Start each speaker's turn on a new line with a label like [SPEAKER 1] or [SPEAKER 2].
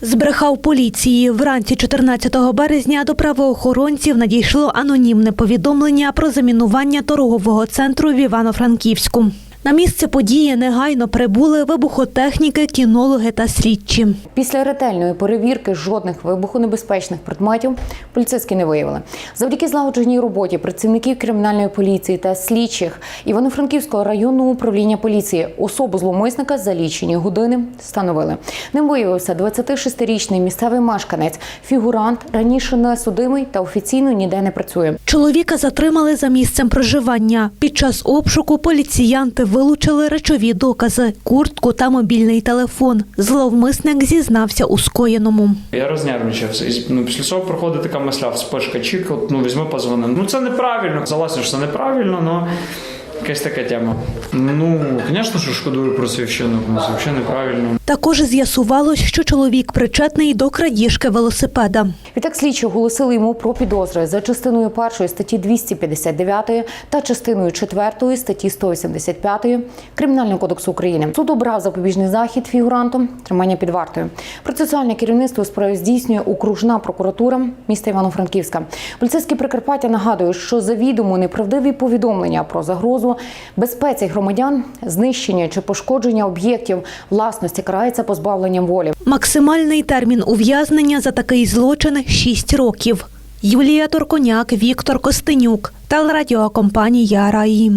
[SPEAKER 1] Збрехав поліції. Вранці 14 березня до правоохоронців надійшло анонімне повідомлення про замінування торгового центру в Івано-Франківську. На місце події негайно прибули вибухотехніки, кінологи та слідчі.
[SPEAKER 2] Після ретельної перевірки жодних вибухонебезпечних предметів поліцейські не виявили. Завдяки злагодженій роботі працівників кримінальної поліції та слідчих Івано-Франківського районного управління поліції особу зловмисника за лічені години встановили. Ним виявився 26-річний місцевий мешканець, фігурант, раніше не судимий та офіційно ніде не працює.
[SPEAKER 1] Чоловіка затримали за місцем проживання. Під час обшуку поліціянти вилучили речові докази, куртку та мобільний телефон. Зловмисник зізнався у скоєному.
[SPEAKER 3] Я рознервничався. І ну, після цього проходить така мисля, вспишка чік, от, ну візьми позвони. Ну це неправильно. Заласне, що це неправильно, але якась така тема. Ну, звісно, що шкодую про свій вчинок, ну це взагалі неправильно.
[SPEAKER 1] Також з'ясувалось, що чоловік причетний до крадіжки велосипеда.
[SPEAKER 2] Відтак слідчі оголосили йому про підозри за частиною першої статті 259 та частиною четвертої статті 185 Кримінального кодексу України. Суд обрав запобіжний захід фігуранту тримання під вартою. Процесуальне керівництво у справі здійснює окружна прокуратура міста Івано-Франківська. Поліцейські Прикарпаття нагадують, що завідомо неправдиві повідомлення про загрозу безпеці громадян, знищення чи пошкодження об'єктів власності карається позбавленням волі.
[SPEAKER 1] Максимальний термін ув'язнення за такий злочин 6 років. Юлія Торконяк, Віктор Костенюк, телерадіокомпанія Раї.